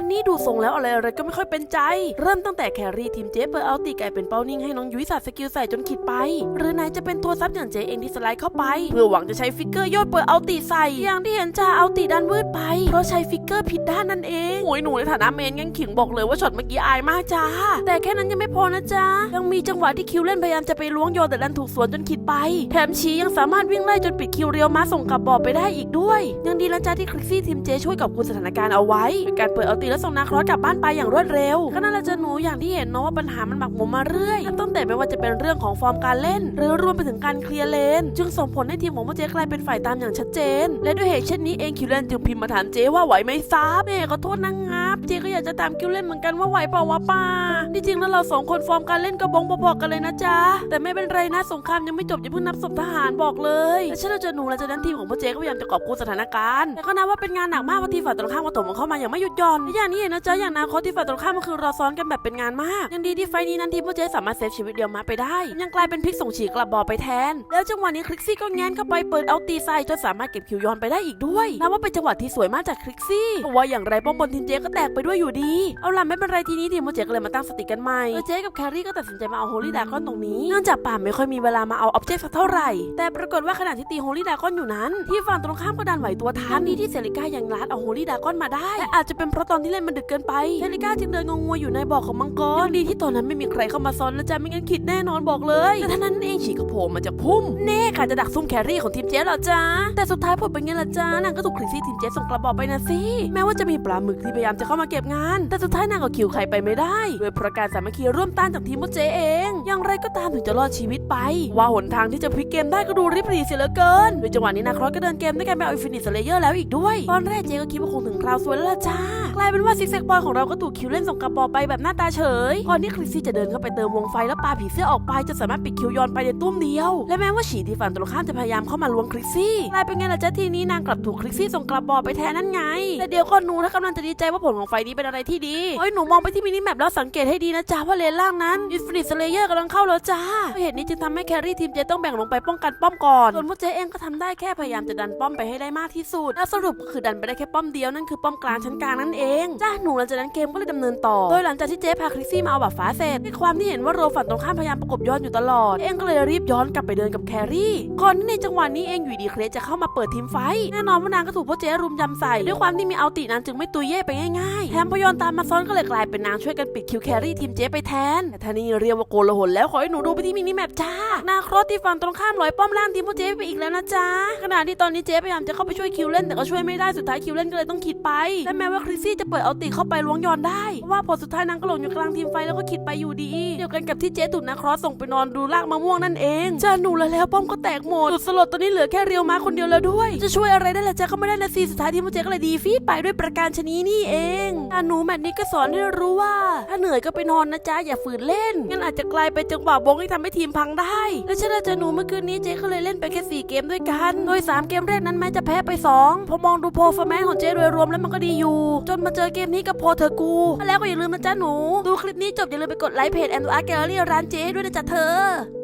ตช์นี้ดูทรงแล้วอะไรอะไรก็ไม่ค่อยเป็นใจ เริ่มตั้งแต่แครี่ทีมเจ๊เปิดเอาตีไก่เป็นเป้านิ่งให้น้องยุ้ยสาดสกิลใส่จนขิดไป หรือนายจะเป็นตัวซับอย่างเจ๊เองที่สไลด์เข้าไป เพื่อหวังจะใช้ฟิกเกอร์ยอดเปิดเอาตีใส่ อย่างที่เห็นจ้าเอาตีดันวืดไป เพราะใช้ฟิกเกอร์ผิดด้านนั่นเองโอ้ยหนูในฐานะเมนงั้นขิงบอกเลยว่าช็อตเมื่อกี้อายมากจ้า แต่แค่นั้นยังไม่พอนะจ๊ะยังมีจังหวะที่คิวเล่นพยายามจะไปล้วงโยนแต่ดันถูกสวนจนขิดไป แถมชียังสามารถวิ่งไล่จนปิดคิวเรียวมาส่งกลับบ่อไปได้อีกด้วย ยังดีนะจ๊ะที่คริกซี่ทีมเจช่วยกับกุมสถานการณ์เอาไว้การเปิดเอาตีและส่งนาครอสกลับบ้านไปอย่างรวดเร็วก็น่าจะหนูอย่างที่เห็นเนาะว่าปัญหามันหมักหมมมาเรื่อยตั้งแต่ไม่ว่าจะเป็นเรื่องของฟอร์มการเล่น หรือรวมไปถึงการเคลียร์เลน จึงส่งผลให้ทีมของพ่อเจ๊กลายเป็นฝ่ายตามอย่างชัดเจน และด้วยเหตุเช่นนี้เองคิวเลนจึงพิมพ์มาถามเจ๊ว่าไหวไหมซับเอ๋ขอโทษนะงับเจ๊ก็อยากจะตามคิวเลนเหมือนกันว่าไหวเปล่าวะป้า จริงแล้วเราสองคนฟอร์มการเล่นก็บงพอๆกันเลยนะจ๊ะ แต่ไม่เป็นไรนะสงครามยังไม่จบอย่าเพิ่งนับศพทหารบอกเลยและเช่นเราจะหนูและจากนั้นทีมของพวกเจ๊ก็พยายามจะกอบกู้สถานการณ์แต่ก็นับว่าเป็นงานหนักมากเพราทีฝ่ายตรงข้ามก็ตบมันเข้ามาอย่างไม่หยุดหย่อนและอย่างนี้เห็นะจ๊ะอย่างนาคตที่ฝ่ายตรงข้ามมันคือรอซ้อนกันแบบเป็นงานมากยังดีที่ไฟนี้นั้นทีมพวกเจ๊สามารถเซฟชีวิตเดียวมาไปได้ ยังกลายเป็นพลิกส่งฉีกกลับบ่อไปแทน แล้วจังหวะนี้คลิกซี่ก็แง้นเข้าไปเปิดเอาตีใส่จนสามารถเก็บคิวย้อนไปได้อีกด้วยนับว่าเป็นจังหวะที่สวยมากจากคลิกซี่เพราะว่าอย่างไรป้อมบนทีมเจก็แตกไปด้วยอยู่ดี เอาล่ะไม่เป็นไรทีนี้ทีมพวกเจก็เลยมาตั้งสติกันใหม่โดยเจ๊กับแครี่ก็ตัดสินใจมาเอาโฮลี่ดากอนตรงนี้ เนื่องจากป่าไม่ค่อยมีเวลามาเอาออบเจกต์สักเท่าไหร่ แต่ปรากฏว่าขณะที่ตีโฮลี่ดากอนอยู่นั้น ที่ฝั่งตรงข้ามก็ดันไหวตัวทันดีที่เซริก้ายังลัดเอาโฮลี่ดากอนมาได้และอาจจะเป็นเพราะตอนที่เล่นมันดึกเกินไปเซริก้าจึงเดินงงงวยอยู่ในบ่อของมังกรยังดีที่ตอนนั้นไม่มีใครเข้ามาซ้อนและจะไม่งั้นคิดแน่นอนบอกเลยแต่ท่านั้นเองฉีกกระโผล่มาจากพุ่มแน่ค่ะจะดักซุ่มแครี่ของทีมเจ๊เหรอจ๊ะแต่สุดท้ายผลเป็นไงล่ะจ๊ะนางก็ถูกคริสซี่ทีมเจ๊ส่งกระบอกไปนะสิแม้ว่าจะมีปลาหมึกที่พยายามจะเข้ามาเก็บงาน แต่สุดท้ายนางก็คิวใครไปไม่ได้ด้วยประการสามัคคีร่วมต้านจากทีมพวกเจเอง อย่างไรก็ตามถึงจะรอดชีวิตไป ว่าหนทางที่จะพลิกเกมได้ก็ดูริบหรี่เสียเหลือเกินโดยจังหวะนี้นาครอสก็เดินเกมด้วยการไปเอาอินฟินิตสเลเยอร์แล้วอีกด้วย ตอนแรกเจก็คิดว่าคงถึงคราวสวยแล้วล่ะจ้ากลายเป็นว่าซิกแซกบอยของเราก็ถูกคิวเล่นส่งกระบอกไปแบบหน้าตาเฉยก่อนที่คริสซี่จะเดินเข้าไปเติมวงไฟแล้วปาผีเสื้อออกไปจะสามารถปิดคิวย้อนไปในตุ้มเดียว และแม้ว่าฉีที่ฝั่งตรงข้ามจะพยายามเข้ามาลวงคริสซี่กลายเป็นไงล่ะจ๊ะทีนี้นางกลับถูกคริสซี่ส่งกระบอกไปแทนนั่นไงแต่เดี๋ยวก่อนหนูถ้ากำลังจะดีใจว่าผลของไฟนี้เป็นอะไรที่ดีเฮ้ยหนูมองไปที่มินิแมปแล้วสังเกตให้ดีนะจ๊ะว่าเลนล่างนั้นอินฟินิตสเลเยอร์กำลังเข้าแล้วจ้าเหตุนี้จึงทำให้แครี่ทีมเจต้องแบ่งลงไปป้องกันป้อมก่อนส่วนพวกเจเองก็ทำได้แค่พยายามจะดันป้อมไปให้ได้มากที่สุดแล้วสรุปก็คือดันไปได้แค่ป้อมเดียวนั่นคือป้อมกลางชั้นกลางนั่นเองจ้าหนูหลังจากนั้นเกมก็เลยดำเนินต่อ โดยหลังจากที่เจพาคริสซี่มาเอาบัตรฟ้าเสร็จด้วยความที่เห็นว่าโรฝั่งตรงข้ามพยายามประกบย้อนอยู่ตลอด เองก็เลยรีบย้อนกลับไปเดินกับแครี่ก่อนที่ในจังหวะนี้เองอยู่ดีเครสจะเข้ามาเปิดทีมไฟแน่นอนว่านางก็ถูกพวกเจรุมยำใส่ด้วยความที่มีเอาตินางจึงไม่ตุยเย่ไปง่ายๆแถมพยอนตามมาซ้อนก็เลยกลายเป็นนางช่วยกันปิดคิวแครี่ทีมเจไปแทนแต่ท่านี้เรียกว่าโกลาหลแล้วขอให้หนูดูไปที่มินิแมปจ้านาครอสที่ฝั่งตรงข้ามลอยป้อมล่างทีมพวกเจไปอีกแล้วนะจ๊ะขณะที่ตอนนี้เจพยายามจะเข้าไปช่วยคิวเล่นแต่ก็ช่วยไม่ได้สุดท้ายคิวเล่นก็เลยต้องขิดไปและแม้ว่าคริซี่จะเปิดเอาติเข้าไปล้วงยอนได้เพราะว่าผลสุดท้ายนางก็หลงอยู่กลางทีมไฟแล้วก็ขิดไปอยู่ดีเดียวกันกับที่เจถูกนาครอสส่งไปนอนดูรากมะม่วงนั่นเองจ้าหนูแล้วแล้วป้อมก็แตกหมดสุดสลดตอนนี้เหลือแค่เรียวมาคนเดียวแล้วด้วย จะช่วยอะไรได้ล่ะจ๊ก็ไม่ได้นะซีสุดท้ายที่พวกเจก็เลยดีฟีดไปด้วยประการชนีนี่เองจ้าหนูแมตนี้ก็สอนให้รู้ว่า ถ้าเหนื่อยก็ไปนอนนะจ๊ะอย่าฝืนเล่นงั้นอาจจะกลายเป็นจังหวะบงที่ทำให้ทีมพังได้ และเช่นเจะหนูเมื่อคืนนี้เจก็เลยเล่นไปแค่สี่เกมด้วยกัน โดยสามเกมแรกนั้นแม้จะแพ้ไปสองพอมองดูโปรฟอร์แมนของเจโดยรวมแล้วมันก็ดีอยู่ จนมาเจอเกมนี้กับโพเธอกู แล้วก็อย่าลืมนะจ๊ะหนู ดูคลิปนี้จบอย่าลืมไปกดไลค์เพจแอนด์อาร์แกลเลอรี่ร้านเจ้ด้วยนะจ๊ะเธอ